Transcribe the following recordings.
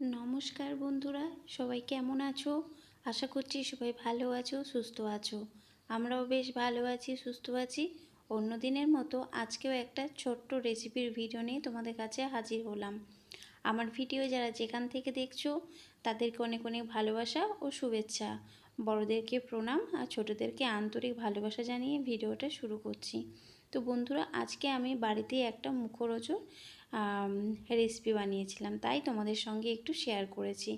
নমস্কার বন্ধুরা, সবাই কেমন আছো? আশা করছি সবাই ভালো আছো, সুস্থ আছো। আমরাও বেশ ভালো আছি, সুস্থ আছি। অন্য দিনের মতো আজকেও একটা ছোট্ট রেসিপির ভিডিও নিয়ে তোমাদের কাছে হাজির হলাম। আমার ভিডিও যারা যেখান থেকে দেখছ, তাদেরকে অনেক অনেক ভালোবাসা ও শুভেচ্ছা। বড়োদেরকে প্রণাম আর ছোটোদেরকে আন্তরিক ভালোবাসা জানিয়ে ভিডিওটা শুরু করছি। তো বন্ধুরা, আজকে আমি বাড়িতে একটা মুখরোচক রেসিপি বানিয়েছিলাম, তাই তোমাদের সঙ্গে একটু শেয়ার করেছি।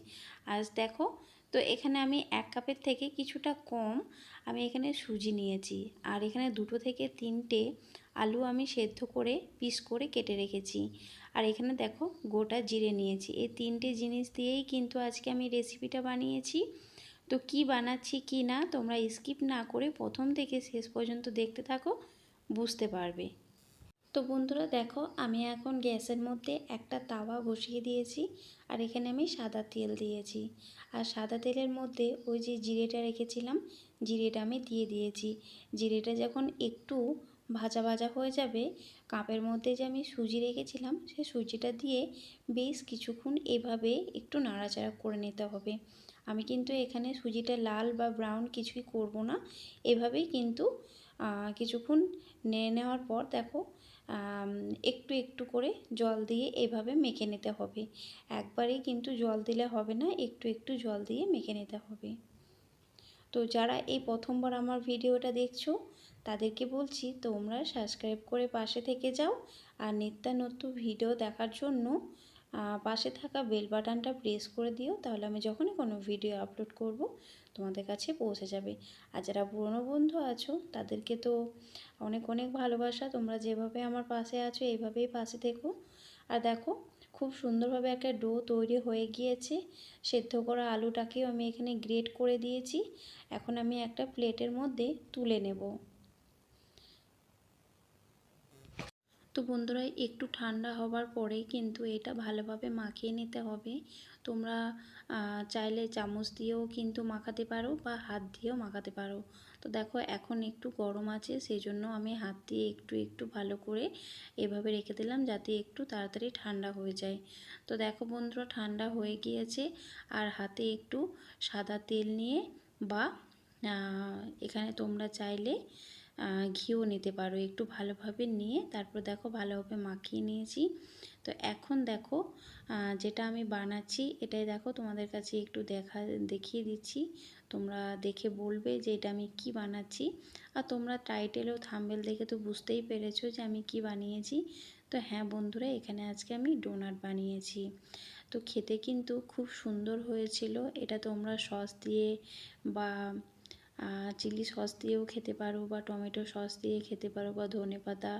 আজ দেখো, তো এখানে আমি এক কাপের থেকে কিছুটা কম আমি এখানে সুজি নিয়েছি। আর এখানে দুটো থেকে তিনটে আলু আমি সেদ্ধ করে পিস করে কেটে রেখেছি। আর এখানে দেখো, গোটা জিরে নিয়েছি। এই তিনটে জিনিস দিয়েই কিন্তু আজকে আমি রেসিপিটা বানিয়েছি। তো কি বানাচ্ছি, কি না, তোমরা স্কিপ না করে প্রথম থেকে শেষ পর্যন্ত দেখতে থাকো, বুঝতে পারবে। তো বন্ধুরা দেখো, আমি এখন গ্যাসের মধ্যে একটা তাওয়া বসিয়ে দিয়েছি আর এখানে আমি সাদা তেল দিয়েছি। আর সাদা তেলের মধ্যে ওই যে জিরেটা রেখেছিলাম, জিরেটা আমি দিয়ে দিয়েছি। জিরেটা যখন একটু ভাজা ভাজা হয়ে যাবে, কাপের মধ্যে যে আমি সুজি রেখেছিলাম সেই সুজিটা দিয়ে বেশ কিছুক্ষণ এভাবে একটু নাড়াচাড়া করে নিতে হবে। আমি কিন্তু এখানে সুজিটা লাল বা ব্রাউন কিছুই করব না। এভাবেই কিন্তু কিছুক্ষণ নেড়ে নেওয়ার পর দেখো একটু একটু করে জল দিয়ে এভাবে মেখে নিতে হবে। একবারেই কিন্তু জল দিলে হবে না, একটু একটু জল দিয়ে মেখে নিতে হবে। তো যারা এই প্রথমবার আমার ভিডিওটা দেখছ, তাদেরকে বলছি তোমরা সাবস্ক্রাইব করে পাশে থেকে যাও। আর নিত্যানত্য ভিডিও দেখার জন্য পাশে থাকা বেল বাটনটা প্রেস করে দিও, তাহলে আমি যখনই কোনো ভিডিও আপলোড করব, তোমাদের কাছে পৌঁছে যাবে। আর যারা পুরনো বন্ধু আছো, তাদেরকে তো অনেক অনেক ভালোবাসা, তোমরা যেভাবে আমার পাশে আছো এইভাবেই পাশে থেকো। আর দেখো, খুব সুন্দরভাবে একটা ডো তৈরি হয়ে গিয়েছে, সেদ্ধ করা আলুটাকেও আমি এখানে গ্রেট করে দিয়েছি। এখন আমি একটা প্লেটের মধ্যে তুলে নেব। তো বন্ধুরা, একটু ঠান্ডা হবার পরেই কিন্তু এটা ভালোভাবে মাখিয়ে নিতে হবে। তোমরা চাইলে চামচ দিয়েও কিন্তু মাখাতে পারো বা হাত দিয়েও মাখাতে পারো। তো দেখো, এখন একটু গরম আছে সেই জন্য আমি হাত দিয়ে একটু একটু ভালো করে এভাবে রেখে দিলাম যাতে একটু তাড়াতাড়ি ঠান্ডা হয়ে যায়। তো দেখো বন্ধুরা, ঠান্ডা হয়ে গিয়েছে আর হাতে একটু সাদা তেল নিয়ে বা এখানে তোমরা চাইলে ঘিও নিতে পারো। একটু ভালোভাবে নিয়ে তারপর দেখো ভালোভাবে মাখিয়ে নিয়েছি। তো এখন দেখো যেটা আমি বানাচ্ছি এটাই দেখো তোমাদের কাছে একটু দেখা, দেখিয়ে দিচ্ছি। তোমরা দেখে বলবে যে এটা আমি কি বানাচ্ছি। আর তোমরা টাইটেল ও থাম্বেল দেখে তো বুঝতেই পেরেছ যে আমি কি বানিয়েছি। তো হ্যাঁ বন্ধুরা, এখানে আজকে আমি ডোনাট বানিয়েছি। তো খেতে কিন্তু খুব সুন্দর হয়েছিল। এটা তোমরা সস দিয়ে বা চিলি সস দিয়েও খেতে পারো বা টমেটো সস দিয়ে খেতে পারো বা ধনে পাতা,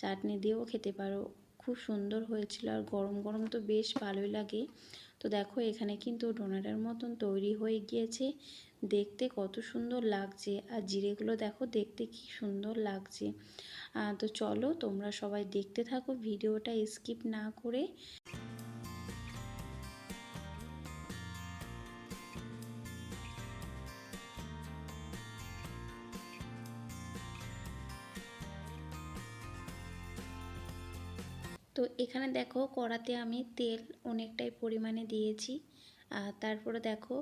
চাটনি দিয়েও খেতে পারো। খুব সুন্দর হয়েছিল আর গরম গরম তো বেশ ভালোই লাগে। তো দেখো এখানে কিন্তু ডোনাটের মতন তৈরি হয়ে গিয়েছে। দেখতে কত সুন্দর লাগছে আর জিরেগুলো দেখো দেখতে কি সুন্দর লাগছে। তো চলো তোমরা সবাই দেখতে থাকো, ভিডিওটা স্কিপ না করে। তো এখানে দেখো কড়াতে আমি তেল অনেকটাই পরিমাণে দিয়েছি। তারপরে দেখো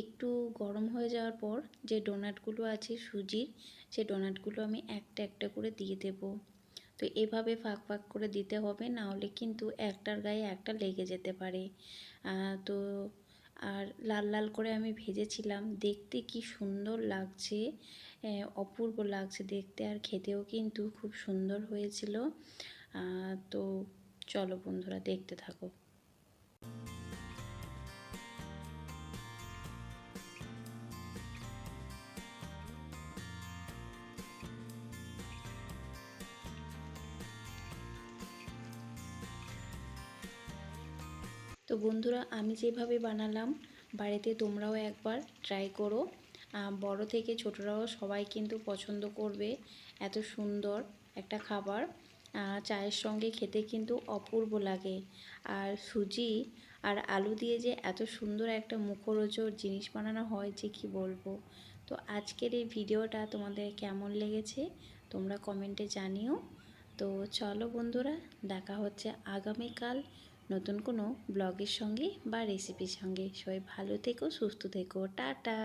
একটু গরম হয়ে যাওয়ার পর যে ডোনাটগুলো আছে সুজির, সে ডোনাটগুলো আমি একটা একটা করে দিয়ে দেব। তো এভাবে ফাঁক ফাঁক করে দিতে হবে, না হলে কিন্তু একটার গায়ে একটা লেগে যেতে পারে। তো আর লাল লাল করে আমি ভেজেছিলাম, দেখতে কি সুন্দর লাগছে। অপূর্ব লাগছে দেখতে, আর খেতেও কিন্তু খুব সুন্দর হয়েছিল। তো চলো বন্ধুরা দেখতে থাকো। তো বন্ধুরা, আমি যেভাবে বানালাম, বাড়িতে তোমরাও একবার ট্রাই করো। বড় থেকে ছোটরাও সবাই কিন্তু পছন্দ করবে। এত সুন্দর একটা খাবার। চায়ের সঙ্গে খেতে কিন্তু অপূর্ব লাগে। আর সুজি আর আলু দিয়ে যে এত সুন্দর একটা মুখরোচক জিনিস বানানো হয় যে কি বলব? তো আজকের এই ভিডিওটা তোমাদের কেমন লেগেছে তোমরা কমেন্টে জানিও। তো চলো বন্ধুরা, দেখা হচ্ছে আগামীকাল নতুন কোনো ব্লগের সঙ্গে বা রেসিপির সঙ্গে। সবাই ভালো থেকো, সুস্থ থেকো। টাটা!